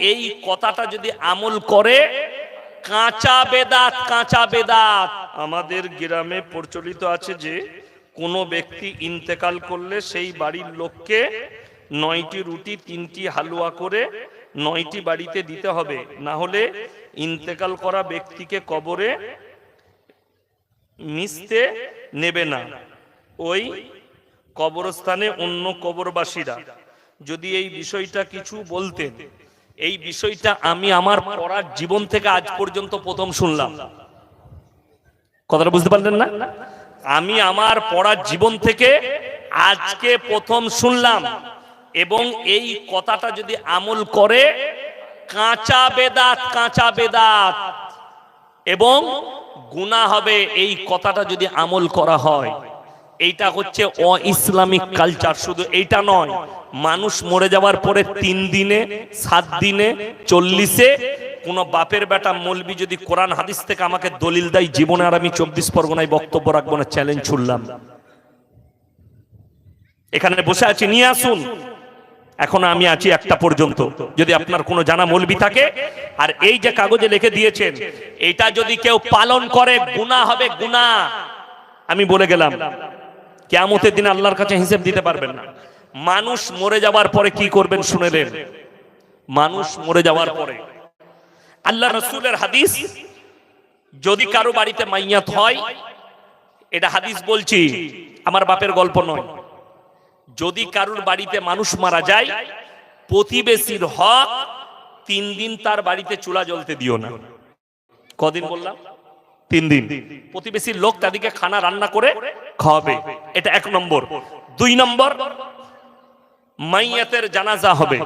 এই কথাটা যদি আমল করে, কাঁচা বেদাত কাঁচা বেদাত। আমাদের গ্রামে প্রচলিত আছে যে, কোনো ব্যক্তি ইন্তেকাল করলে সেই বাড়ির লোককে নয়টি রুটি, তিনটি হালুয়া করে নয়টি বাড়িতে দিতে হবে। না হলে ইন্তেকাল করা ব্যক্তিকে কবরে মিশতে নেবে না। ওই কবরস্থানে অন্য কবরবাসীরা যদি এই বিষয়টা কিছু বলতেন। এই বিষয়টা আমি আমার পড়ার জীবন থেকে আজ পর্যন্ত প্রথম শুনলাম। কথাটা বুঝতে পারলেন না? আমি আমার পড়ার জীবন থেকে আজকে প্রথম শুনলাম এবং এই কথাটা যদি আমল করে, কাঁচা বেদাত কাঁচা বেদাত, এবং গুণা হবে, এই কথাটা যদি আমল করা হয়। এইটা হচ্ছে অ ইসলামিক কালচার, শুধু এইটা নয়। মানুষ মরে যাওয়ার পরে তিন দিনে, সাত দিনে, চল্লিশে কোন বাপের বেটা মলবি যদি কোরআন হাদিস থেকে আমাকে দলিল দেয়, জীবনে আর আমি চব্বিশ পরগনায় বক্তব্য রাখব না চ্যালেঞ্জ ছুড়লাম এখানে বসে আছি, নিয়ে আসুন। এখন আমি আছি একটা পর্যন্ত। যদি আপনার কোনো জানা মলবি থাকে, আর এই যে কাগজে লিখে দিয়েছেন এটা যদি কেউ পালন করে গুণা হবে গুণা আমি বলে গেলাম কেমতের দিন আল্লাহর কাছে হিসেব দিতে পারবেন না। মানুষ মরে যাওয়ার পরে কি করবেন শুনেলেন মানুষ মরে যাওয়ার পরে। আল্লাহ রসুলের হাদিস, যদি কারও বাড়িতে মাইয়াত হয়, এটা হাদিস বলছি, আমার বাপের গল্প নয়। যদি কারুর বাড়িতে মানুষ মারা যায়, প্রতিবেশীর হক তিন দিন তার বাড়িতে চুলা জ্বলতে দিও না। কদিন বললাম? তিন দিন। প্রতিবেশীর লোক তাদেরকে খানা রান্না করে খাওয়াবে এটা এক নম্বর। দুই নম্বর, মাইয়াতের জানাজা হবে।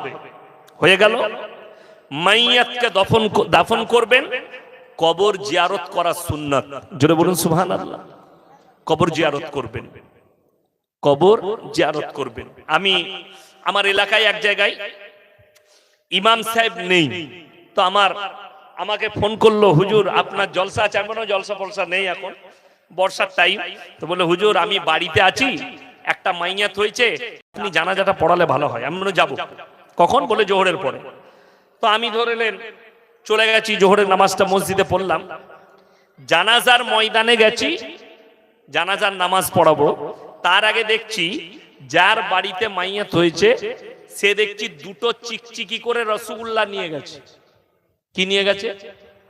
হয়ে গেল। মাইয়াতকে দফন দাফন করবেন। কবর জিয়ারত করা সুন্নাত। জোরে বলুন, সুবহানাল্লাহ। কবর জিয়ারত করবেন। কবর জিয়ারত করবেন। আমি আমার এলাকায় এক জায়গায় ইমাম সাহেব নেই। তো আমার, আমাকে ফোন করল, হুজুর, আপনার জলসা আছে? এমনও জলসা ফলসা নেই এখন। বর্ষার টাইম তো বলে হুজুর, আমি বাড়িতে আছি, একটা মাইয়াত হয়েছে, আপনি জানাজাটা পড়ালে ভালো হয়। আমি যাব। কখন? বলে জোহরের পরে। তো আমি ধরেলেন চলে গেছি, জোহরের নামাজটা মসজিদে পড়লাম। জানাজার ময়দানে গেছি, জানাজার নামাজ পড়াবো। তার আগে দেখছি, যার বাড়িতে মাইয়াত হয়েছে, সে দেখছি দুটো চিকচিকি করে রসগোল্লা নিয়ে গেছে। কি নিয়ে গেছে?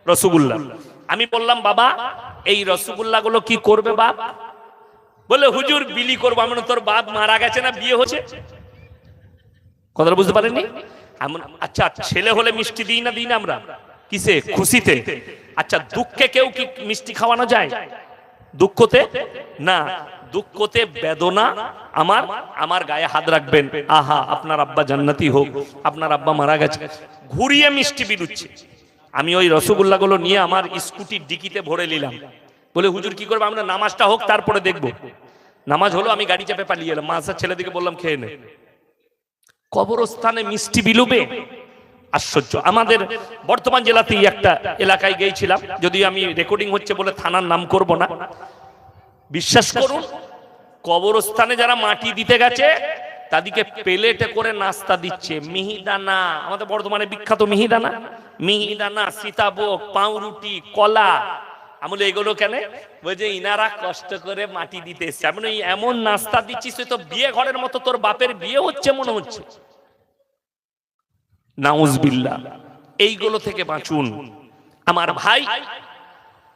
রসগোল্লা। আমি বললাম, বাবা, এই রসগোল্লা গুলো কি করবে বাপ? বলে, হুজুর, বিলি করব। আমি তোর বাপ মারা গেছে না, বিয়ে হচ্ছে কথাটা বুঝতে পারেননি? আচ্ছা ছেলে হলে মিষ্টি দিই না দিই না আমরা? কিসে? খুশিতে? আচ্ছা দুঃখে কেউ কি মিষ্টি খাওয়ানো যায়? দুঃখতে? না, দুঃখতে বেদনা আমার আমার গায়ে হাত রাখবেন। আহা, আপনার আব্বা জান্নাতি হোক, আপনার আব্বা মারা গেছে। ঘুরিয়ে মিষ্টি বিলুচ্ছে আমি ওই রসগোল্লাগুলো নিয়ে আমার স্কুটির ডিকিতে ভরে নিলাম। বলে, হুজুর, কি করব? আমরা নামাজটা হোক, তারপরে দেখব। নামাজ হলো, আমি গাড়ি চাপে পালিয়ে এলাম। মাসার ছেলেদিকে বললাম, খেয়ে নে। কবরস্থানে মিষ্টি বিলুবে? আশ্চর্য। আমাদের বর্তমান জেলাতেই একটা এলাকায় গিয়েছিলাম। যদি আমি রেকর্ডিং হচ্ছে বলে থানার নাম করব না। বিশ্বাস করুন, কবরস্থানে যারা মাটি দিতে গেছে, তাদেরকে প্লেটে করে নাস্তা দিচ্ছে। মিহিদানা, আমাদের বর্ধমানে বিখ্যাত মিহিদানা। মিহিদানা সীতাভোগ পাউরুটি কলা। আমি বলি, এগুলো কেন? বলছে ইনারা কষ্ট করে মাটি দিতে এসছে। আমি এমন নাস্তা দিচ্ছিস তো বিয়ে ঘরের মতো তোর বাপের বিয়ে হচ্ছে মনে হচ্ছে। নাউজবিল্লা এইগুলো থেকে বাঁচুন। আমার ভাই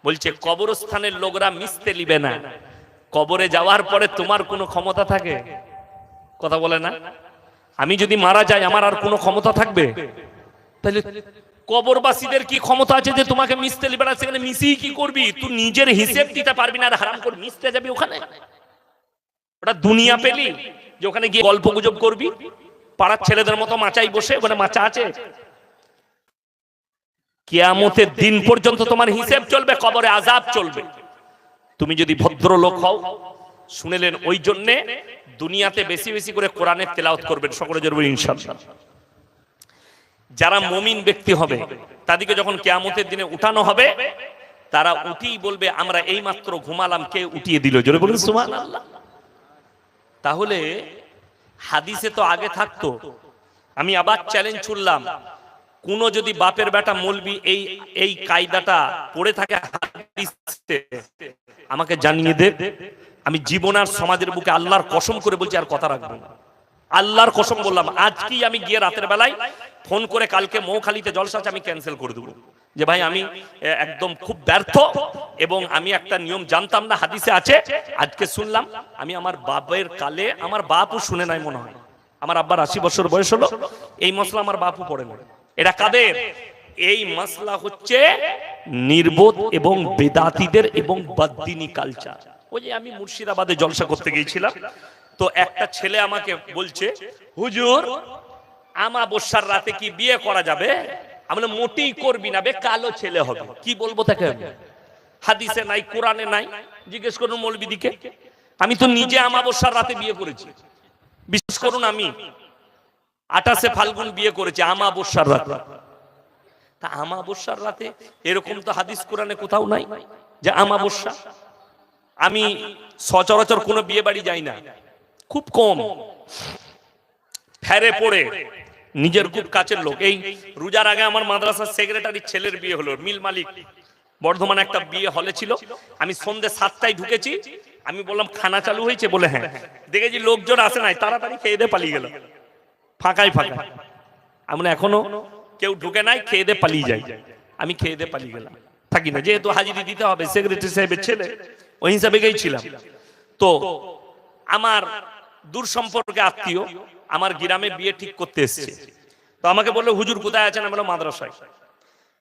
বলছে কবরস্থানের লোকরা মিশতে লিবে না। কবরে যাওয়ার পরে তোমার কোনো ক্ষমতা থাকে? কথা বলে না। আমি যদি মারা যাই আমার আর কোনো ক্ষমতা থাকবে? তাহলে কবরবাসীদের কি ক্ষমতা আছে যে তোমাকে মিশতে লিবে না? সেখানে মিশিয়ে কি করবি? তুই নিজের হিসেব দিতে পারবি না আর হারাম করে মিশতে যাবি ওখানে। ওটা দুনিয়া পেলি, যে ওখানে গিয়ে গল্প গুজব করবি, পাড়ার ছেলেদের মতো মাচাই বসে ওখানে মাচা আছে। কেয়ামতের দিন পর্যন্ত তোমার হিসেব চলবে, কবরে আজাব চলবে। তুমি যদি ভদ্রলোক হও শুনেলেন ওই জন্যে দুনিয়াতে বেশি বেশি করে কোরআনের তেলাওত করবেন। সকলে জরুরি ইনশাল্লাহ যারা মমিন ব্যক্তি হবে, তাদেরকে যখন কেয়ামতের দিনে উঠানো হবে, তারা উঠিই বলবে, আমরা এই মাত্র ঘুমালাম, কে উঠিয়ে দিল? জোরে বলুন সুমান তাহলে হাদিসে তো আগে থাকতো, আমি আবার চ্যালেঞ্জ ছুড়লাম কোন যদি বাপের বেটা মলবি এই এই কায়দাটা পড়ে থাকে আমাকে জানিয়ে দে, আমি জীবন আর সমাজের বুকে আল্লাহর কসম করে বলছি আর কথা রাখব আল্লাহর কসম বললাম, আজকেই আমি গিয়ে রাতের বেলায় ফোন করে কালকে মৌখালিতে জলসা আমি ক্যান্সেল করে দেবো। যে ভাই, আমি একদম খুব ব্যর্থ এবং আমি একটা নিয়ম জানতাম না, হাদিসে আছে, আজকে শুনলাম, আমি আমার বাপের কালে, আমার বাপও শুনে নাই মনে হয়। আমার আব্বার আশি বছর বয়স হলো, এই মশলা আমার বাপও পড়ে না এটা কাদের? এই মশলা হচ্ছে নির্বোধ এবং বেদাতিদের এবং বাদ্দিনী কালচার ওই যে আমি মুর্শিদাবাদে জলসা করতে গিয়েছিলাম, তো একটা ছেলে আমাকে বলছে, হুজুর আমা বর্ষার রাতে কি বিয়ে করা যাবে? আমি মোটেই করবি না বে, কালো ছেলে হবে। কি বলব তাকে? হাদিসে নাই, কোরআনে নাই। জিজ্ঞেস করুন মৌলবিদিকে। আমি তো নিজে আমাবস্যার রাতে বিয়ে করেছি। বিশ্বাস করুন আমি, আঠাশে ফাল্গুন বিয়ে করেছি আমাবস্যার রাতে। তা আমাবস্যার রাতে এরকম তো হাদিস কোরআনে কোথাও নাই যে আমাবস্যা? আমি সচরাচর কোনো বিয়ে বাড়ি যাই না। খুব কম। ফেরে পড়ে নিজের খুব কাছের লোক। এই রোজার আগে আমার মাদ্রাসার সেক্রেটারি ছেলের বিয়ে হলো, মিল মালিক। বর্ধমানে একটা বিয়ে হলে ছিল। আমি সন্ধ্যে সাতটায় ঢুকেছি। আমি বললাম, খানা চালু হয়েছে? বলে হ্যাঁ। দেখেছি লোকজন আসে নাই, তাড়াতাড়ি খেয়ে দিয়ে পালিয়ে গেল। ফাঁকাই ফাঁকা আমি এখনও কেউ ঢুকে নাই, খেয়ে দিয়ে পালিয়ে যাই আমি খেয়ে দিয়ে পালিয়ে গেলাম। থাকি না, যেহেতু হাজিরি দিতে হবে সেক্রেটারি সাহেবের ছেলে, ওই হিসাবে গেছিলাম। তো আমার দূর সম্পর্কে আত্মীয় আমার গ্রামে বিয়ে ঠিক করতে এসছে। তো আমাকে বলল, হুজুর, কোথায় আছেন? আমি বললাম, মাদ্রাসায়।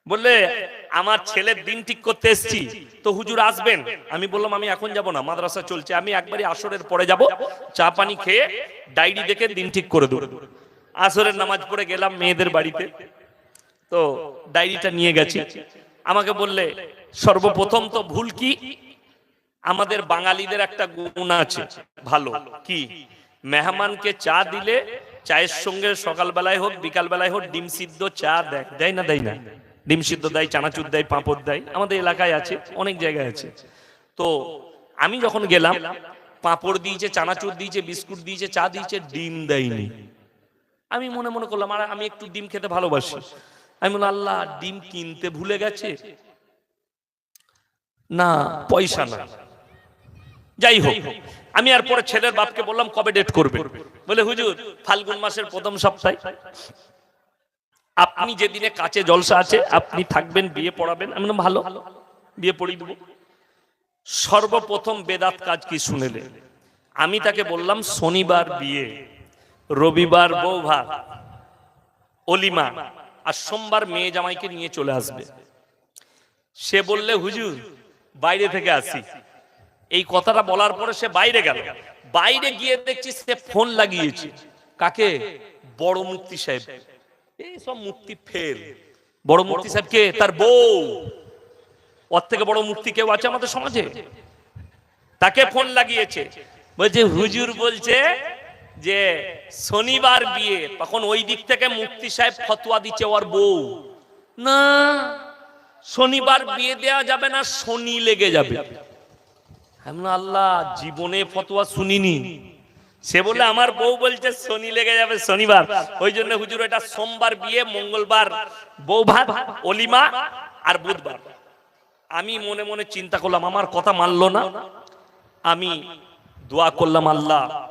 বললে, আমার ছেলের দিন ঠিক করতে এসছি, তো হুজুর আসবেন? আমি বললাম, আমি এখন যাব না, মাদ্রাসা চলছে, আমি একবারই আসরের পরে যাব, চা পানি খেয়ে ডায়েরি দেখে দিন ঠিক করে দেবো। আসরের নামাজ পড়ে গেলাম মেয়েদের বাড়িতে, তো ডায়েরিটা নিয়ে গেছি। আমাকে বললে, সর্বপ্রথম তো ভুল কি? আমাদের বাঙালিদের একটা গুণ আছে, ভালো, কি? মেহমানকে চা দিলে চায়ের সঙ্গে সকালবেলায় হোক, বিকালবেলায় হোক, ডিম সিদ্ধ চা দেয়। দেয় না দেয় না। ডিম সিদ্ধ দেয়, চানাচুর দেয়, পাঁপড় দেয়। আমাদের এলাকায় আছে, অনেক জায়গায় আছে। তো আমি যখন গেলাম, পাঁপড় দিয়েছে, চানাচুর দিয়েছে, বিস্কুট দিয়েছে, চা দিয়েছে, ডিম দেয়নি। আমি মনে মনে করলাম, আর, আমি একটু ডিম খেতে ভালোবাসি। আমি বললাম, আল্লাহ, ডিম কিনতে ভুলে গেছে? না, পয়সা না। যাই হোক, আমি আর পরে ছেলের বাপকে বললাম কবে ডেট করবে? বলে, হুজুর, ফাল্গুন মাসের প্রথম সপ্তাহে। আপনি যেদিনে কাছে জলসা আছে, আপনি থাকবেন, বিয়ে পড়াবেন। আমি ভালো, বিয়ে পড়িয়ে দেবো। সর্বপ্রথম বেদাত কাজ কি শুনেলে? আমি তাকে বললাম, শনিবার বিয়ে, রবিবার বউ ভাত অলিমা, আর সোমবার মেয়ে জামাইকে নিয়ে চলে আসবে। সে বললে, হুজুর, বাইরে থেকে আসি। এই কথাটা বলার পরে সে বাইরে গেল। বাইরে গিয়ে দেখছি সে ফোন লাগিয়েছে। কাকে? বড় মুক্তি সাহেব। এই সব মুক্তি ফের বড় মুক্তি সাহেব কে? তার বউ। ওর থেকে বড় মুক্তি কেউ আছে আমাদের সমাজে? তাকে ফোন লাগিয়েছে। বলছে, হুজুর বলছে যে শনিবার বিয়ে। তখন ওই দিক থেকে মুক্তি সাহেব ফতোয়া দিচ্ছে ওর বউ। না, শনিবার বিয়ে দেওয়া যাবে না, শনি লেগে যাবে। আল্লাহ, জীবনে ফতোয়া শুনিনি। সে বলে আমার বউ বলছে, শনি লেগে যাবে শনিবার। ওই জন্য হুজুর, এটা সোমবার বিয়ে, মঙ্গলবার বউ ভাত, অলিমা আর বুধবার। আমি মনে মনে চিন্তা করলাম, আমার কথা মানলো না। আমি দোয়া করলাম, আল্লাহ,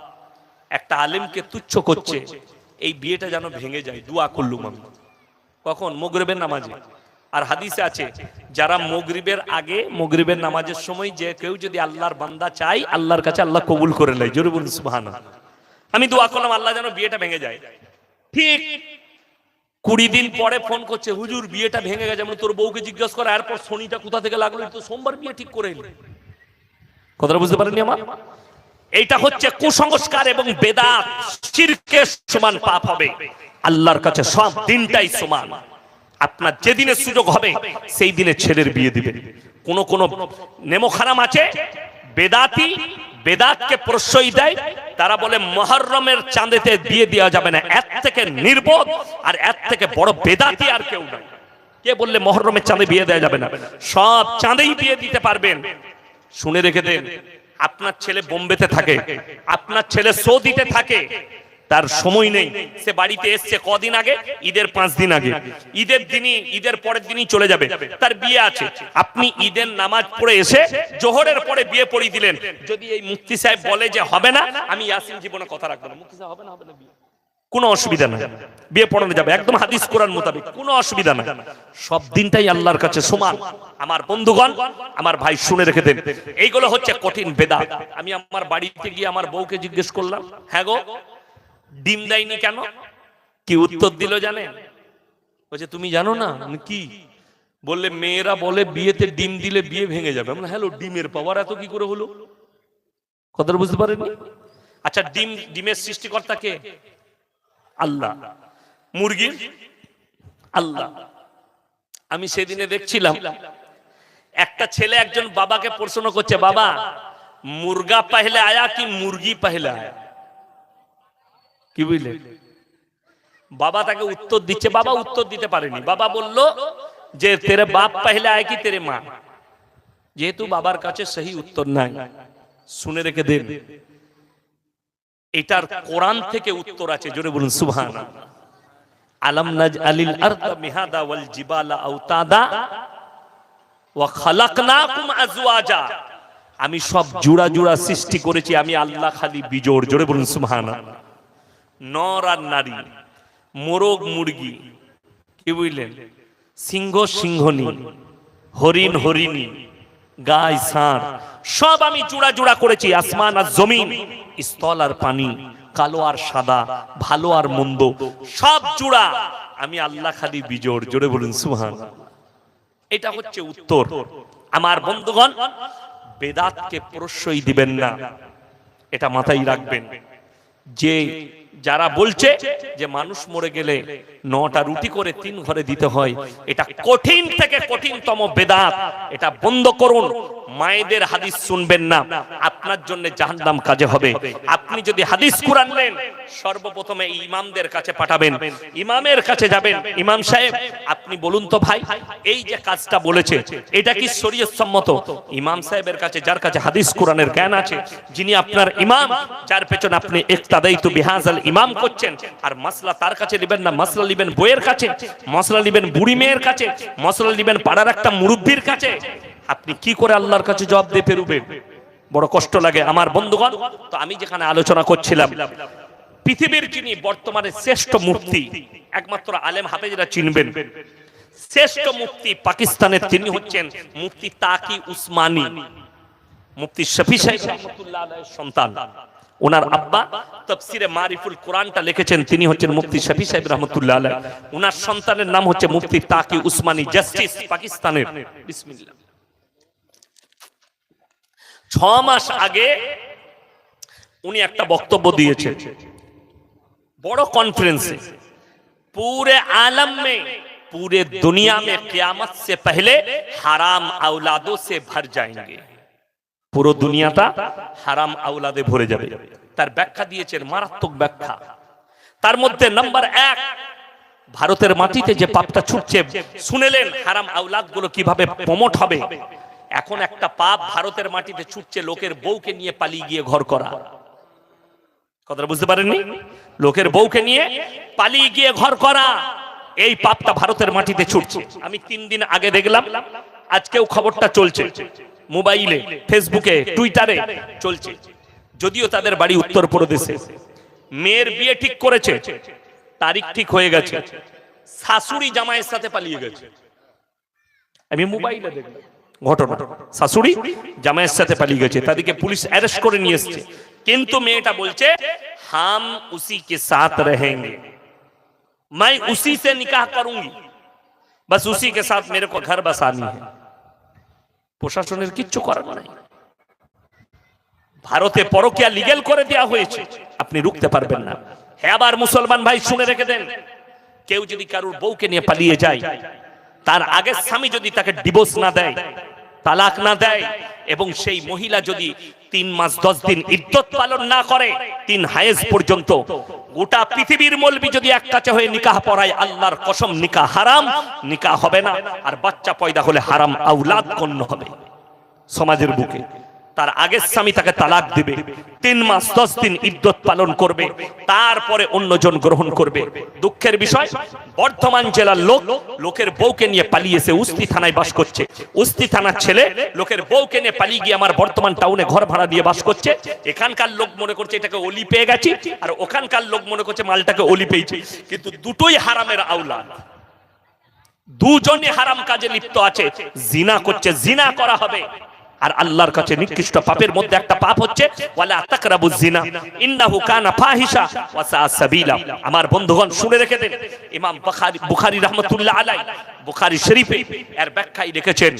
একটা আলিমকে তুচ্ছ করছে, এই বিয়েটা যেন ভেঙে যায়। দোয়া করলুম আমি। কখন? মগরিবের নামাজে। আর হাদিসে আছে, যারা মগরিবের আগে মগরিবের নামাজের সময় যে কেউ যদি আল্লাহর বান্দা চাই আল্লাহর কাছে আল্লাহ কবুল করে নেয়। জোরে সুবহানাল্লাহ। আমি দোয়া করলাম, আল্লাহ যেন বিয়েটা ভেঙে যায়। ঠিক কুড়ি দিন পরে ফোন করছে, হুজুর, বিয়েটা ভেঙে গেছে। আমি তোর বউকে জিজ্ঞাসা করে, এরপর শনিটা কোথা থেকে লাগল? তো সোমবার বিয়ে ঠিক করে এলি। কথাটা বুঝতে পারেননি আমার? এইটা হচ্ছে কুসংস্কার এবং বেদাত। সমান পাপ হবে। আল্লাহর কাছে সব দিনটাই সমান। আপনার যেদিনে সুযোগ হবে, সেই দিনে ছেলের বিয়ে দিবেন কোন কোন নেমোখানাম আছে, বেদাতি বেদাতকে প্রশ্রয় দেয়, তারা বলে মহরমের চাঁদেতে বিয়ে দেওয়া যাবে না, এর থেকে নির্বোধ আর এর থেকে বড় বেদাতি আর কেউ নাই। কে বললে মহরমের চাঁদে বিয়ে দেওয়া যাবে না? সব চাঁদেই বিয়ে দিতে পারবেন। শুনে রেখে দেন, আপনার ছেলে বোম্বেতে থাকে, আপনার ছেলে সৌদিতে থাকে তার সময় নেই। সে বাড়িতে এসছে কদিন আগে? ঈদের পাঁচ দিন আগে। ঈদের দিনই ঈদের পরের দিনই চলে যাবে। তার বিয়ে আছে। আপনি ঈদের নামাজ পড়ে এসে জোহরের পরে বিয়ে পড়িয়ে দিলেন। যদি এই মুক্তি সাহেব বলে যে হবে না আমি ইয়াসিন জীবনে কথা রাখব না। মুক্তি সাহেব হবে না হবে না বিয়ে। কোনো অসুবিধা নাই। বিয়ে পড়ানো যাবে। একদম হাদিস কোরআন মোতাবেক। কোনো অসুবিধা নাই। সব দিনটাই আল্লাহর কাছে সমান। আমার বন্ধুগণ আমার ভাই শুনে রেখে দেন। এইগুলো হচ্ছে কঠিন বেদা আমি আমার বাড়িতে গিয়ে আমার বউকে জিজ্ঞেস করলাম হ্যাঁ গো ডিম দেয়নি কেন? কি উত্তর দিল জানে? বলছে, তুমি জানো না? কি? বললে, মেয়েরা বলে বিয়েতে ডিম দিলে বিয়ে ভেঙে যাবে। হ্যালো, ডিমের পাওয়ার এত কি করে হলো? কথাটা বুঝতে পারেননি আচ্ছা ডিম, ডিমের সৃষ্টিকর্তা কে? আল্লাহ। মুরগি? আল্লাহ। আমি সেদিনে দেখছিলাম, একটা ছেলে একজন বাবাকে প্রশ্ন করছে, বাবা, মুরগা পহলে আয়া কি মুরগি পহলে আয়া? কি বুঝলে? বাবা তাকে উত্তর দিচ্ছে, বাবা উত্তর দিতে পারেনি। বাবা বলল যে, তেরে বাপ পহলে আয় কি তেরে মা? যেহেতু বাবার কাছে সেই উত্তর নাই, শুনে রেখে দেন। এটার কোরআন থেকে উত্তর আছে, জোরে বলুন সুবহান আলম নাজ আলিল আরদ মিহাদা ওয়াল জিবালা আওতাদা ওয়া খালাকনাকুম আজওয়াজা। আমি সব জুড়া জুড়া সৃষ্টি করেছি, আমি আল্লাহ খালি বিজোড়, জোরে বলুন সুবহান নর আর নারী মোরগ মুরগি, কি বুঝলেন? সিংহ সিংহনি হরিণ হরিণী, গাই ষাঁড়, সব আমি জুড়া জুড়া করেছি, আসমান আর জমিন, স্থল আর পানি, কালো আর সাদা, ভালো আর মন্দ, সব জুড়া আমি আল্লাহ খালি বিজোড়, জোরে বলুন সুহান এটা হচ্ছে উত্তর। আমার বন্ধুগণ, বেদাতকে প্রশ্রয় দিবেন না, এটা মাথায় রাখবেন। যে যারা বলছে যে মানুষ মরে গেলে নটা রুটি করে তিন ঘরে দিতে হয়, এটা কঠিন থেকে কঠিনতম বেদাত। এটা বন্ধ করুন। মায়েদের হাদিস শুনবেন না। আপনার জন্য জাহান্নাম কাজে হবে। আপনি যদি হাদিস কুরআন নেন, সর্বপ্রথমে ইমামদের কাছে পাঠাবেন। ইমামের কাছে যাবেন। ইমাম সাহেব, আপনি বলুন তো ভাই, এই যে কাজটা বলেছে, এটা কি শরীয়ত সম্মত ইমাম সাহেবের কাছে, যার কাছে হাদিস কোরআনের জ্ঞান আছে, যিনি আপনার ইমাম, যার পেছনে আপনি ইকতাদাইতু বিহাজাল ইমাম করছেন, আর মাসলা তার কাছে নেবেন না, মাসলা নেবেন বইয়ের কাছে মশলা নেবেন বুড়ি মেয়ের কাছে মশলা নেবেন পাড়ার একটা মুরব্বীর কাছে। আপনি কি করে আল্লাহর কাছে জবাব দিয়ে পেরুবেন বড় কষ্ট লাগে আমার বন্ধুগণ। তো আমি যেখানে আলোচনা করছিলাম, পৃথিবীর যিনি বর্তমানে শ্রেষ্ঠ মুফতি, একমাত্র আলেম হাফেজরা চিনবেন। শ্রেষ্ঠ মুফতি পাকিস্তানের তিনি হচ্ছেন মুফতি তাকি উসমানী, মুফতি শফি সাহেব সন্তান। ওনার আব্বা তফসিরে মারিফুল কোরআনটা লিখেছেন তিনি হচ্ছেন মুফতি শফি সাহেব রহমতুল্লাহ আলাইহ ওনার সন্তানের নাম হচ্ছে মুফতি তাকি উসমানী জাস্টিস পাকিস্তানের বিসমিল্লাহ ছ মাস আগে উনি একটা বক্তব্য দিয়েছেন बड़ो कॉन्फ्रेंस है पूरे आलम में पूरे दुनिया में क्यामत से पहले हराम औलादों से भर जाएंगे পুরো দুনিয়াটা হারাম আউলাদে ভরে যাবে। তার ব্যাখ্যা দিয়েছেন মারাত্মক ব্যাখ্যা। তার মধ্যে নাম্বার এক, ভারতের মাটিতে যে পাপটা ছুটছে, শুনেলেন হারাম আউলাদগুলো কীভাবে প্রমোট হবে? এখন একটা পাপ ভারতের মাটিতে ছুটছে, লোকের বউকে নিয়ে পালিয়ে গিয়ে ঘর করা। কথাটা বুঝতে পারেননি? লোকের বউকে নিয়ে পালিয়ে গিয়ে ঘর করা। এই পাপটা ভারতের মাটিতে ছুটছে। আমি তিন দিন আগে দেখলাম, আজকেও খবরটা চলছে। মোবাইলে ফেসবুকে টুইটারে চলছে যদিও তাদের বাড়ি উত্তর প্রদেশে মেয়ের বিয়ে ঠিক করেছে তারিখ ঠিক হয়ে গেছে শাশুড়ি জামাইয়ের সাথে পালিয়ে গেছে আমি মোবাইলে দেখলাম ঘটনা শাশুড়ি জামাইয়ের সাথে পালিয়ে গেছে তাদেরকে পুলিশ অ্যারেস্ট করে নিয়ে এসছে কিন্তু মেয়েটা বলছে হাম উসি কে সাথ रहेंगे मैं उसी से निकाह करूंगी बस उसी के साथ मेरे को घर बसानी है প্রশাসনের কিচ্ছু করার নাই। ভারতে পরকিয়া লিগেল করে দেয়া হয়েছে, আপনি রুখতে পারবেন না। হ্যাঁ আবার মুসলমান ভাই, শুনে রেখে দেন। কেউ যদি কারুর বউকে নিয়ে পালিয়ে যায়, তার আগের স্বামী যদি তাকে ডিভোর্স না দেয়, তালাক না দেয়, এবং সেই মহিলা যদি তিন মাস, দশ দিন ইদ্যত পালন না করে, তিন হায়েজ পর্যন্ত। গোটা পৃথিবীর মলবি যদি এক কাছে হয়ে নিকাহ পড়ায় আল্লাহর কসম, নিকাহ হারাম, নিকাহ হবে না। আর বাচ্চা পয়দা হলে হারাম আউলাদ কন্য হবে। সমাজের বুকে। তার আগের স্বামী তাকে তালাক দিবে। তিন মাস, দশ দিন ইদ্যত পালন করবে। তারপরে অন্যজন গ্রহণ করবে। দুঃখের বিষয়, বর্ধমান জেলার লোক লোকের বউকে নিয়ে পালিয়েছে উস্তি থানায় বাস করছে। উস্তি থানার ছেলে লোকের বউকে নিয়ে পালিয়ে গিয়ে আমার বর্তমান টাউনে ঘর ভাড়া দিয়ে বাস করছে। এখানকার লোক মনে করছে এটাকে অলি পেয়ে গেছি আর ওখানকার লোক মনে করছে মালটাকে অলি পেয়েছে। কিন্তু দুটোই হারামের আউলা দুজনে হারাম কাজে লিপ্ত আছে। জিনা করছে, জিনা করা হবে। আর আল্লাহর কাছে নিকৃষ্ট পাপের মধ্যে একটা পাপ হচ্ছে, ওয়ালা তাকরাবু জিনা ইন্নাহু কানা ফাহিশা ওয়া সা সাবিলা। আমার বন্ধুগণ, শুনে রেখে দেন, ইমাম বুখারী বুখারী রাহমাতুল্লাহ আলাই বুখারী শরীফে এর ব্যাখ্যায় লিখেছেন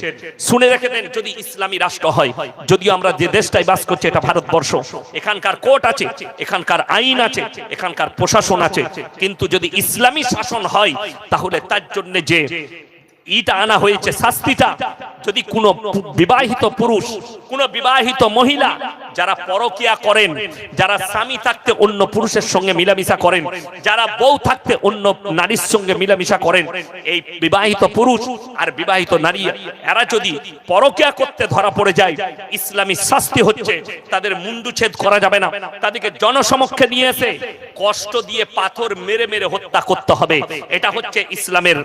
শুনে রেখে দেন, যদি ইসলামী রাষ্ট্র হয়, যদিও আমরা যে দেশটাই বাস করছি, এটা ভারতবর্ষ, এখানকার কোর্ট আছে, এখানকার আইন আছে, এখানকার প্রশাসন আছে, কিন্তু যদি ইসলামী শাসন হয়, তাহলে তার জন্য যে ইটা আনা হয়েছে, শাস্তিটা। যদি কোনো বিবাহিত পুরুষ, কোন বিবাহিত মহিলা যারা পরকিয়া করেন, যারা স্বামী থাকতে অন্য পুরুষের সঙ্গে মিলামিশা করেন, যারা বউ থাকতে অন্য নারীর সঙ্গে মিলামিশা করেন, এই বিবাহিত পুরুষ আর বিবাহিত নারী, এরা যদি পরকিয়া করতে ধরা পড়ে যায়, ইসলামী শাস্তি হচ্ছে, তাদের মুন্ডুচ্ছেদ করা যাবে না। তাদেরকে জনসমক্ষে নিয়ে এসে কষ্ট দিয়ে পাথর মেরে মেরে হত্যা করতে হবে। এটা হচ্ছে ইসলামের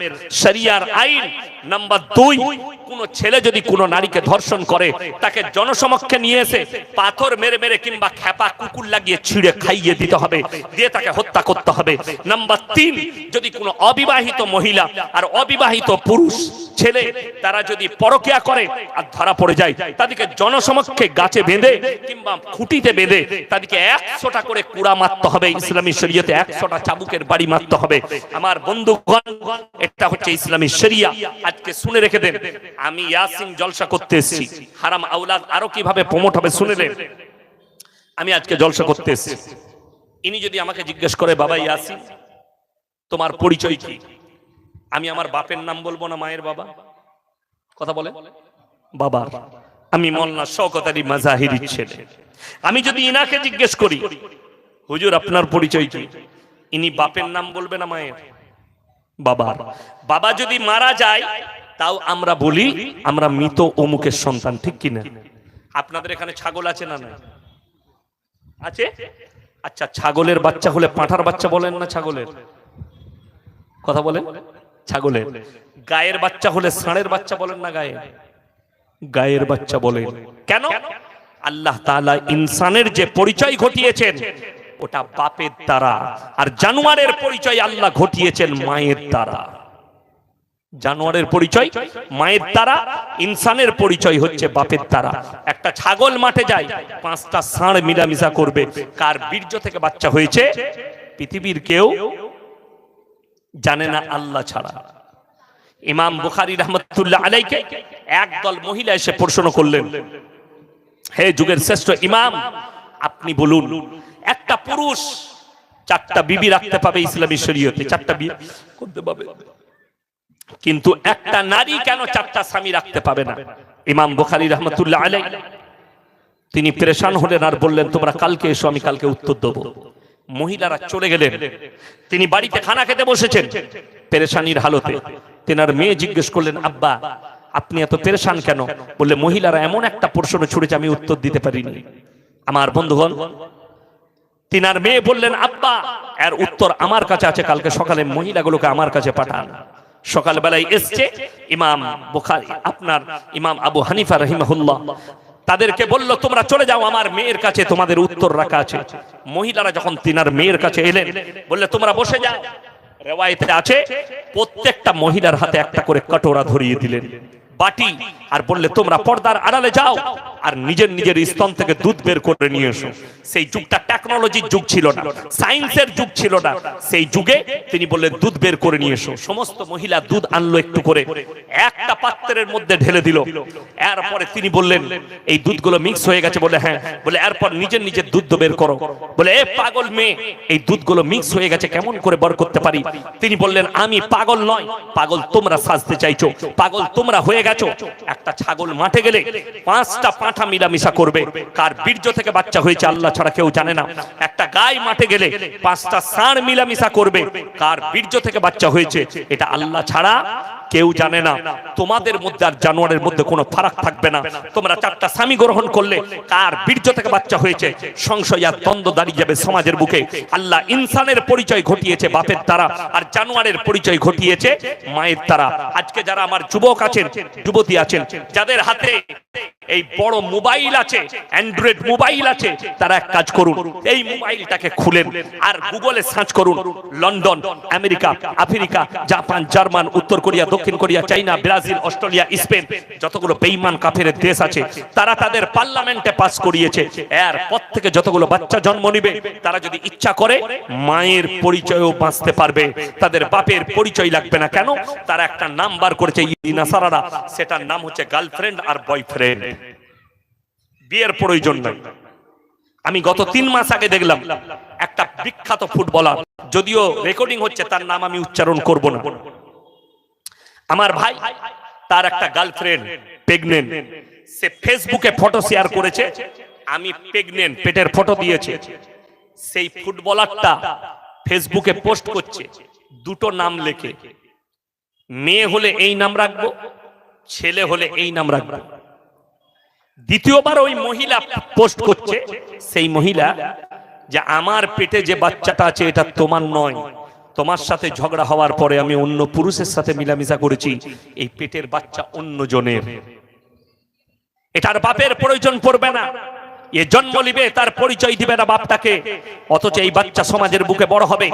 শরিয়ার আইন। নাম্বার দুই, কোন ছেলে যদি কোনো নারীকে ধর্ষণ করে, তাকে জনসমক্ষে নিয়ে এসে পাথর মেরে মেরে কিংবা খেপা কুকুর লাগিয়ে ছিঁড়ে খাইয়ে দিতে হবে, দিয়ে তাকে হত্যা করতে হবে। নাম্বার তিন, যদি কোনো অবিবাহিত মহিলা আর অবিবাহিত পুরুষ ছেলে, তারা যদি পরকিয়া করে আর ধরা পড়ে যায়, তাদেরকে জনসমক্ষে গাছে বেঁধে কিংবা খুঁটিতে বেঁধে তাদেরকে একশোটা করে কুড়া মারতে হবে, ইসলামী শরীয়তে একশোটা চাবুকের বাড়ি মারতে হবে। আমার বন্ধুগণ, এটা হচ্ছে ইসলামী শরিয়া। আজকে শুনে রেখে দেন, আমি ইয়াসিন জলসা করতে এসেছি। হারাম আউলাদ আরও কীভাবে প্রমোট হবে শুনেলেন আমি আজকে জলসা করতে এসেছি। ইনি যদি আমাকে জিজ্ঞেস করে, বাবা ইয়াসিন, তোমার পরিচয় কি? আমি আমার বাপের নাম বলব না, মায়ের বাবা? কথা বলে বাবা, আমি মোল্লা শওকত আলী মাজাহিরির ছেলে। আমি যদি ইনাকে জিজ্ঞেস করি, হুজুর, আপনার পরিচয় কি? ইনি বাপের নাম বলবে না, মায়ের? বাবা। বাবা যদি মারা যায়, তাও আমরা বলি আমরা মৃত অমুকের সন্তান, ঠিক কিনা? আপনাদের এখানে ছাগল আছে না না আছে? আচ্ছা ছাগলের বাচ্চা হলে পাঁঠার বাচ্চা বলেন না ছাগলের? কথা বলেন। ছাগলের। গায়ের বাচ্চা হলে ষাঁড়ের বাচ্চা বলেন না গায়ে গায়ের বাচ্চা বলেন। কেন? আল্লাহ তাআলা ইনসানের যে পরিচয় ঘটিয়েছেন ওটা বাপের দ্বারা। আর জানোয়ারের পরিচয় আল্লাহ ঘটিয়েছেন মায়ের দ্বারা। জানোয়ারের পরিচয় মায়ের দ্বারা, ইনসানের পরিচয় হচ্ছে বাপের দ্বারা। একটা ছাগল মাঠে যায়, পাঁচটা ষাঁড় মিলামিশা করবে। কার বীর্য থেকে বাচ্চা হয়েছে, পৃথিবীর কেউ জানে না আল্লাহ ছাড়া। ইমাম বুখারি রহমতুল্লাহ আলাইকে একদল মহিলা এসে প্রশ্ন করলেন, হে যুগের শ্রেষ্ঠ ইমাম, আপনি বলুন একটা পুরুষ চারটা বিবি রাখতে পাবে ইসলামী শরীয়তে, চারটা বিয়ে করতে পাবে। কিন্তু একটা নারী কেন চারটা স্বামী রাখতে পাবে না? ইমাম বুখারি রহমতুল্লাহ আলাই তিনি পরেশান হলেন আর বললেন, তোমরা কালকে এসো, আমি কালকে উত্তর দেবো। মহিলারা চলে গেলেন। তিনি বাড়িতে খানা খেতে বসেছেন, পেরেশানির হালতে। তেনার মেয়ে জিজ্ঞেস করলেন, আব্বা, আপনি এত পেরেশান কেন? বললে, মহিলারা এমন একটা প্রশ্ন ছুড়েছে, আমি উত্তর দিতে পারিনি। আমার বন্ধুগণ তিনার মেয়ে বললেন, আব্বা, এর উত্তর আমার কাছে আছে, কালকে সকালে মহিলাগুলোকে আমার কাছে পাঠান। সকালবেলায় এসছে ইমাম বুখারী, আপনার ইমাম আবু হানিফা রহিমাহুল্লাহ। তাদেরকে বলল, তোমরা চলে যাও, আমার মেয়ের কাছে তোমাদের উত্তর রাখা আছে। মহিলারা যখন তিনার মেয়ের কাছে এলেন, বললে, তোমরা বসে যাও। রেওয়ায়েতে আছে, প্রত্যেকটা মহিলার হাতে একটা করে কটোরা ধরিয়ে দিলেন। বাটি আর বললে, তোমরা পর্দার আড়ালে যাও আর নিজের নিজের স্তন থেকে দুধ বের করে নিয়ে এসো। সেই যুগটা টেকনোলজির যুগ ছিল না সায়েন্সের যুগ ছিল না। সেই যুগে তিনি বললেন, দুধ বের করে নিয়ে এসো। সমস্ত মহিলা দুধ আনলো একটু করে, একটা পাত্রের মধ্যে ঢেলে দিল। এরপরে তিনি বললেন, এই দুধগুলো মিক্স হয়ে গেছে। বলে হ্যাঁ। বলে এরপর নিজের নিজের দুধ বের করো। বলে এ পাগল মেয়ে, এই দুধগুলো মিক্স হয়ে গেছে, কেমন করে বার করতে পারি? তিনি বললেন, আমি পাগল নয়, পাগল তোমরা সাজতে চাইছো, পাগল তোমরা হয়ে গেছো। একটা ছাগল মাঠে গেলে পাঁচটা পাঁঠা মিলামিশা করবে। কার বীর্য থেকে বাচ্চা হয়েছে আল্লাহ ছাড়া কেউ জানে না। একটা গাই মাঠে গেলে পাঁচটা ষাঁড় মিলামিশা করবে। কার বীর্য থেকে বাচ্চা হয়েছে, এটা আল্লাহ ছাড়া কেউ জানে না। তোমাদের মধ্যে আর জানোয়ারের মধ্যে কোনো ফারাক থাকবে না। তোমরা চারটা স্বামী গ্রহণ করলে, কার বীর্য থেকে বাচ্চা হয়েছে? সংশয় আর দ্বন্দ্ব দাঁড়িয়ে যাবে সমাজের বুকে। আল্লাহ ইনসানের পরিচয় ঘটিয়েছে বাপের দ্বারা, আর জানোয়ারের পরিচয় ঘটিয়েছে মায়ের দ্বারা। আজকে যারা আমার যুবক আছেন, যুবতী আছেন, যাদের হাতে এই বড় মোবাইল আছে, অ্যান্ড্রয়েড মোবাইল আছে, তারা এক কাজ করুন, এই মোবাইলটাকে খুলেন আর গুগলে সার্চ করুন, London, America, Africa, Japan, German, উত্তর কোরিয়া দক্ষিণ Korea, China, Brazil, Australia, Spain, যতগুলো বেইমান কাফের দেশ আছে, তারা তাদের পার্লামেন্টে পাস করিয়েছে। এর পর থেকে যতগুলো বাচ্চা জন্ম নিবে, তারা যদি ইচ্ছা করে মায়ের পরিচয়ও বাঁচতে পারবে। তাদের বাপের পরিচয় লাগবে না কেন? তারা একটা নাম বার করেছে নাসারারা, সেটার নাম হচ্ছে গার্লফ্রেন্ড আর বয়ফ্রেন্ড। বিয়ের প্রয়োজন নাই। আমি গত তিন মাস আগে দেখলাম, একটা বিখ্যাত ফুটবলার, যদিও রেকর্ডিং হচ্ছে তার নাম আমি উচ্চারণ করব না। আমার ভাই, তার একটা গার্লফ্রেন্ড প্রেগনেন্ট সে ফেসবুকে ফটো শেয়ার করেছে। আমি প্রেগনেন্ট পেটের ফটো দিয়েছে। সেই ফুটবলারটা ফেসবুকে পোস্ট করছে। দুটো নাম লেখে। মেয়ে হলে এই নাম রাখব, ছেলে হলে এই নাম রাখব। দ্বিতীয়বার ওই মহিলা পোস্ট করছে। সেই মহিলা, যে আমার পেটে যে বাচ্চাটা আছে, এটা তোমার নয়। তোমার সাথে ঝগড়া হওয়ার পরে আমি অন্য পুরুষের সাথে মিলামিশা করেছি। এই পেটের বাচ্চা অন্য জনের। এটার বাপের প্রয়োজন পড়বে না। এ জন্ম নিবে, তার পরিচয় দিবে না বাপটাকে। অথচ এই বাচ্চা সমাজের বুকে বড় হবে।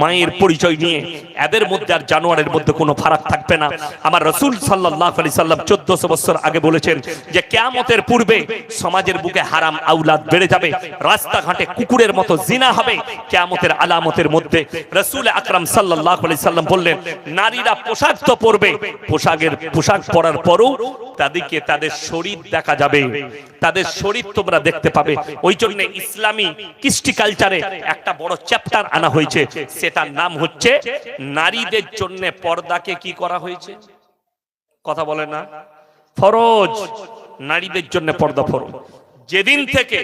মায়ের পরিচয় নিয়ে এদের মধ্যে আর জানোয়ারের মধ্যে কোনো ফারাক থাকবে না। আমার রসুল সাল্লাহ আলি সাল্লাম চোদ্দশো বছর আগে বলেছেন যে, কেয়ামতের পূর্বে সমাজের বুকে হারাম আউলাদ বেড়ে যাবে। রাস্তাঘাটে কুকুরের মতো জিনা হবে কেয়ামতের আলামতের মধ্যে। রসুল আকরাম সাল্লাহ আলি সাল্লাম বললেন, নারীরা পোশাক তো পরবে। পোশাকের পোশাক পরার পরও তাদেরকে তাদের শরীর দেখা যাবে। তাদের শরীর তোমরা দেখতে পাবে। ওই জন্য ইসলামী কৃষ্টি কালচারে একটা বড় চ্যাপ্টার আনা হয়েছে। সেটার নাম হচ্ছে নারীদের জন্য পর্দাকে কি করা হয়েছে? কথা বলে না। ফরজ। নারীদের জন্য পর্দা ফরজ। যেদিন থেকে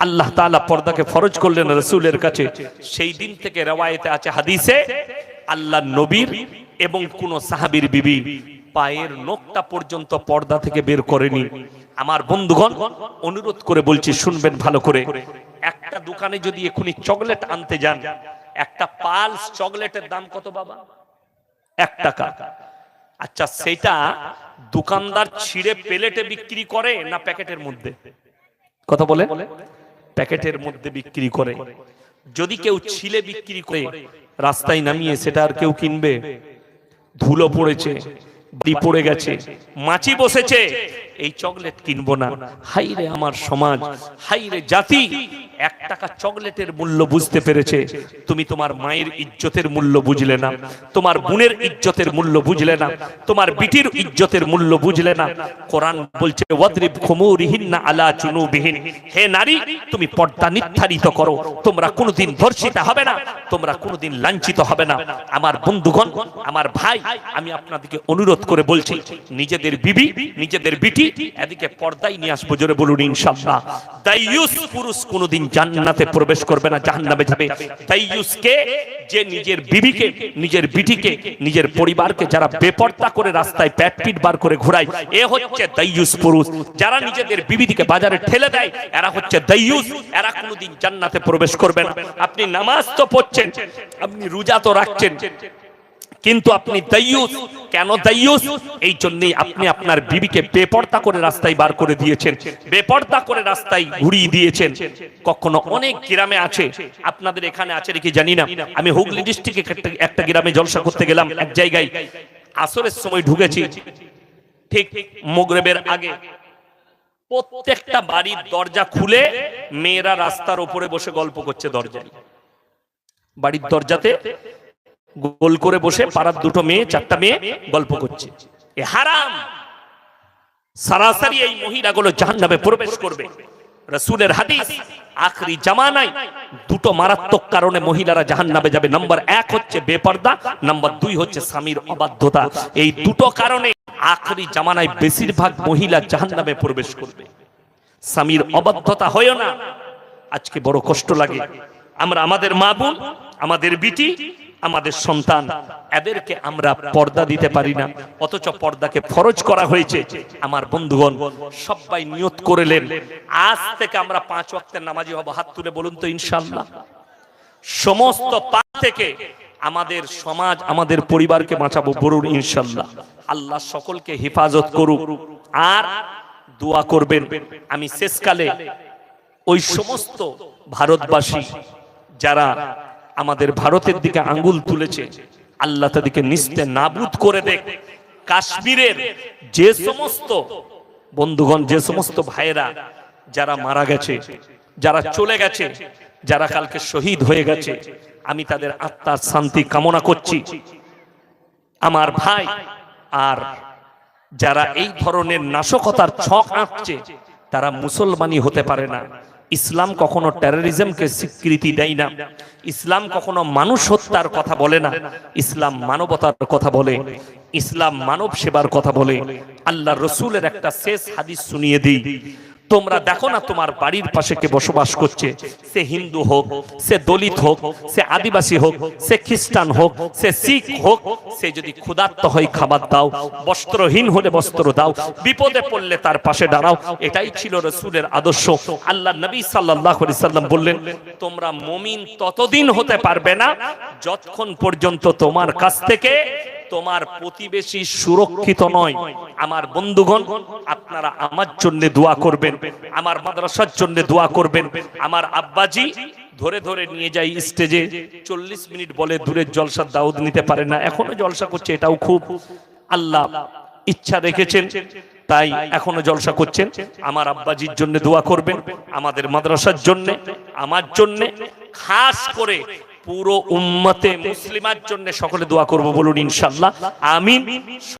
আল্লাহ তাআলা পর্দাকে ফরজ করলেন রসুলের কাছে সেই দিন থেকে রেওয়ায়েতে আছে হাদিসে আল্লাহ নবীর এবং কোন সাহাবীর বিবি পায়ের নখটা পর্যন্ত পর্দা থেকে বের করেনি। আমার বন্ধুগণ, অনুরোধ করে বলছি, শুনবেন ভালো করে। একটা দোকানে যদি এখনই চকলেট আনতে যান, একটা পালস চকলেটের দাম কত বাবা? এক টাকা। আচ্ছা সেটা দোকানদার ছিঁড়ে প্লেটে বিক্রি করে না প্যাকেটের মধ্যে? কথা বলে প্যাকেটের মধ্যে বিক্রি করে। যদি কেউ ছিলে বিক্রি করে, রাস্তায় নামিয়ে সেটা আর কেউ কিনবে? ধুলো পড়েছে। পড়ে গেছে। মাছি বসেছে এই চকলেট কিনবো না। হাই রে আমার সমাজ হাই রে জাতি। এক টাকা চকলেটের মূল্য বুঝতে পেরেছে। তুমি তোমার মায়ের ইজ্জতের মূল্য বুঝলে না। তোমার বোনের ইজ্জতের মূল্য বুঝলে না। তোমার বিটির ইজ্জতের মূল্য বুঝলে না। কোরআন বলছে ওয়াদরিব খুমুরিহিন্না আলা চুনুবিহিন হে নারী তুমি পর্দা নির্ধারিত করো। তোমরা কোনোদিন ধর্ষিতা হবে না। তোমরা কোনোদিন লাঞ্ছিত হবে না। আমার বন্ধুগণ আমার ভাই আমি আপনাদেরকে অনুরোধ করে বলছি নিজেদের বিবি নিজেদের বিটি এদিকে পর্দায় নিয়ে আসব, জোরে বলুন ইনশাআল্লাহ। দাইয়ুস পুরুষ কোনোদিন জান্নাতে প্রবেশ করবে না, জাহান্নামে যাবে। দাইয়ুসকে যে নিজের বিবিকে, নিজের বিটিকে, নিজের পরিবারকে যারা বেপর্দা করে রাস্তায় প্যাট পিট বার করে ঘোরায়, এ হচ্ছে দাইয়ুস পুরুষ। যারা নিজেদের বিবিদিকে বাজারে ঠেলে দেয়, এরা হচ্ছে দাইয়ুস। এরা কোনোদিন জান্নাতে প্রবেশ করবে না। আপনি নামাজ তো পড়ছেন, আপনি রোজা তো রাখছেন। কিন্তু আপনি দাইয়ুস কেন দাইয়ুস এই জন্যই আপনি আপনার বিবিকে বেপর্দা করে রাস্তায় বার করে দিয়েছেন। বেপর্দা করে রাস্তায় ঘুরিয়ে দিয়েছেন। কখনো অনেক গ্রামে আছে, আপনাদের এখানে আছে নাকি জানি না। আমি হুগলি ডিস্ট্রিক্টে একটা গ্রামে জলসা করতে গেলাম এক জায়গায়। আসরের সময় ঢুকেছি। ঠিক মোগরেবের আগে। প্রত্যেকটা বাড়ির দরজা খুলে মেয়েরা রাস্তার উপরে বসে গল্প করছে দরজায়। বাড়ির দরজাতে গোল করে বসে পাড়ার দুটো মেয়ে, চারটা মেয়ে গল্প করছে। এ হারাম! সরাসরি এই মহিলাগুলো জাহান্নামে প্রবেশ করবে। রসুলের হাদিস, আখরি জামানায় দুটো মারাত্মক কারণে মহিলারা জাহান্নামে যাবে। নাম্বার এক হচ্ছে বেপর্দা, নাম্বার দুই হচ্ছে স্বামীর অবাধ্যতা। এই দুটো কারণে আখরি জামানায় বেশিরভাগ মহিলা জাহান্নামে প্রবেশ করবে। স্বামীর অবাধ্যতা হয় না, আজকে বড় কষ্ট লাগে। আমরা আমাদের মা বোন, আমাদের বিটি আমাদের সন্তান, এদেরকে আমরা পর্দা দিতে পারি না। অথচ পর্দাকে ফরজ করা হয়েছে। আমার বন্ধুগণ, সবাই নিয়ত করলেন আজ থেকে আমরা পাঁচ ওয়াক্তের নামাজি হব। হাত তুলে বলুন তো ইনশাল্লাহ সমস্ত পা থেকে আমাদের সমাজ, আমাদের পরিবারকে বাঁচাবো বলুন ইনশাল্লাহ আল্লাহ সকলকে হেফাজত করুক। আর দোয়া করবেন। আমি শেষকালে ওই সমস্ত ভারতবাসী যারা আমাদের ভারতের দিকে আঙ্গুল তুলেছে। আল্লাহ তাদেরকে নিস্তে নাবুদ করে দেখ। কাশ্মীরের যে সমস্ত বন্ধুগণ, যে সমস্ত ভাইয়েরা, যারা মারা গেছে, যারা চলে গেছে, যারা কালকে শহীদ হয়ে গেছে, আমি তাদের আত্মার শান্তি কামনা করছি। আমার ভাই আর যারা এই ধরনের নাশকতার ছক আঁকছে তারা মুসলমানই হতে পারে না। ইসলাম কখনো টেরোরিজমকে স্বীকৃতি দেয় না। ইসলাম কখনো মানুষ হত্যার কথা বলে না। ইসলাম মানবতার কথা বলে। ইসলাম মানব সেবার কথা বলে। আল্লাহ রসুলের একটা শেষ হাদিস শুনিয়ে দিই। তোমরা দেখো না তোমার বাড়ির পাশে কে বসবাস করছে। সে হিন্দু হোক, সে দলিত হোক, সে আদিবাসী হোক, সে খ্রিস্টান হোক, সে শিখ হোক, সে যদি ক্ষুধার্ত হয় খাবার দাও, বস্ত্রহীন হলে বস্ত্র দাও, বিপদে পড়লে তার পাশে দাঁড়াও। এটাই ছিল রসুলের আদর্শ। আল্লাহ নবী সাল্লাহ সাল্লাম বললেন, তোমরা মমিন ততদিন হতে পারবে না, যতক্ষণ পর্যন্ত তোমার কাছ থেকে তোমার প্রতিবেশী সুরক্ষিত নয়। আমার বন্ধুগণ, আপনারা আমার জন্য দোয়া করবেন, আমার মাদ্রাসার জন্য দোয়া করবেন। আমার আব্বাজি ধরে ধরে নিয়ে যাই স্টেজে, চল্লিশ মিনিট বলে দূরের জলসার দাউদ নিতে পারে না, এখনও জলসা করছে, এটাও খুব আল্লাহ ইচ্ছা রেখেছেন, তাই এখনও জলসা করছেন। আমার আব্বাজির জন্য দোয়া করবেন, আমাদের মাদ্রাসার জন্য, আমার জন্য, খাস করে পুরো উম্মতে মুসলিমার জন্য সকলে দোয়া করব বলুন ইনশাল্লাহ আমিন।